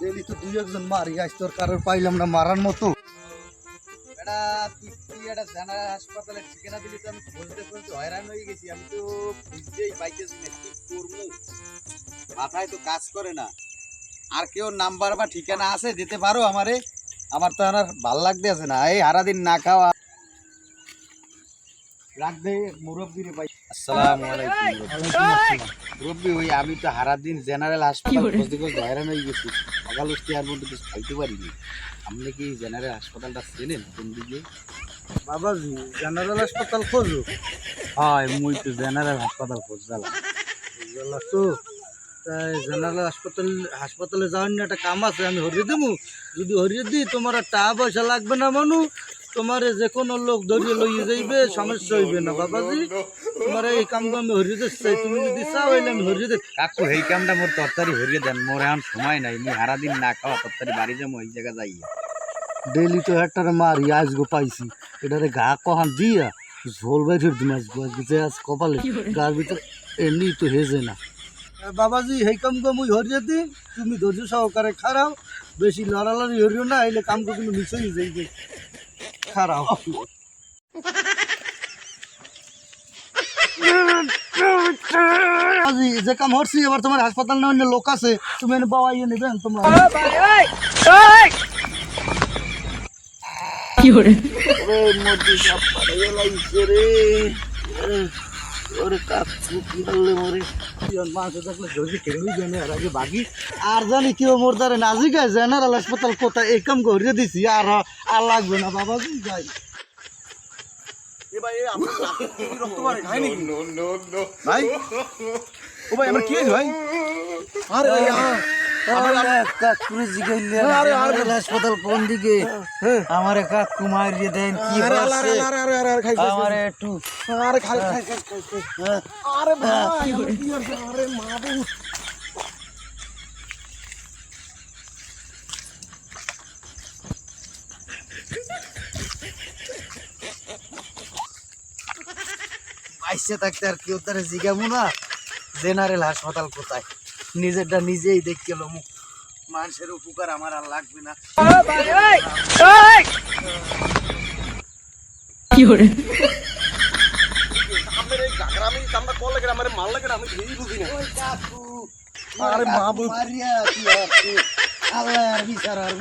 Daily তো দুই একজন মারি তোর কারোর পাইলাম না মারার মতো। হয়রান হয়ে গেছি, আমি করব। মাথায় তো কাজ করে না। আর কেউ নাম্বার বা ঠিকানা আছে দিতে পারো আমারে? আমার তো আর ভালো লাগতে আছে না। এই হারাদিন না খাওয়া। রাখ দে মুরব্বী ভাই। আসসালামু আলাইকুম। মুরব্বী ওই আমি তো হারাদিন জেনারেল হাসপাতাল হয়রান হয়ে গেছি। সকাল উঠতে আর মধ্যে কিছু খাইতে পারিনি। আপনি কি জেনারেল হাসপাতালটা চেনেন কোন দিকে? বাবাজি জেনারেল হাসপাতাল খোঁজো। হয় মুই তো জেনারেল হাসপাতাল তো তাই জেনারেল হাসপাতাল হাসপাতালে যাওয়ার নিয়ে একটা কাম আছে আমি হরিয়ে দেবো। যদি হরিয়ে দিই তোমার টাকা পয়সা লাগবে না মানু। তোমার যে কোনো লোক ধরিয়ে লইয়ে যাইবে সমস্যা হইবে না বাবাজি। তোমার এই কামটা আমি হরিয়ে দিতে চাই তুমি যদি চাও হইলে আমি হরিয়ে দিতে কাকু এই কামটা মোর তরতারি হরিয়ে দেন মোর এখন সময় নাই মুই হারাদিন না খাওয়া তরতারি বাড়ি যাব ওই জায়গা যাই। ডেলি তো একটারে মারি আজগো পাইছি এটারে গা কহান দিয়া ঝোল বাইরের দিন আজগো আজকে যে আজ কপালে গার ভিতরে এমনি তো হেজে না। বাবাজি সেই কাম গো মুই হরিয়ে দিই তুমি ধৈর্য সহকারে খারাও বেশি লড়ালড়ি হরিও না এলে কাম গো কিন্তু মিশে যাইবে। খারাও বাবাজি, যে কাম হরছি এবার তোমার হাসপাতাল না অন্য লোক আছে তুমি এনে বাবাইয়ে নেবেন তোমরা ওরে মধ্যে সব পাড়াইয়া লাগছে রে ওরে কাকু কি বললে মরে? মাছ থাকলে জলদি ঠেঙ্গুই জানে আর আগে বাগি। আর জানি কেউ মোর দ্বারে নাজি গায়ে জেনারেল হাসপাতাল কোথায় একম কাম দিছি আর আর লাগবে না বাবা যাই। ভাই ও ভাই আমার কি ভাই? আরে জেনারেল হাসপাতাল কোন দিকে? আমারে কাকু মারিয়ে দেন কি খাই। আমারে একটু আরে খাই, খাই, খাই, খাই, খাই। আরে ভাই, আমার কি হয়েছে? আরে মা আইসে থাকতে আর কেউ তারা জিগামু না? জেনারেল হাসপাতাল কোথায়? নিজেরটা নিজেই দেখতে এলো মুখ মানুষের উপকার আমার আর লাগবে না। বুঝি আরে মা কি? আল্লাহ আর বিচার আর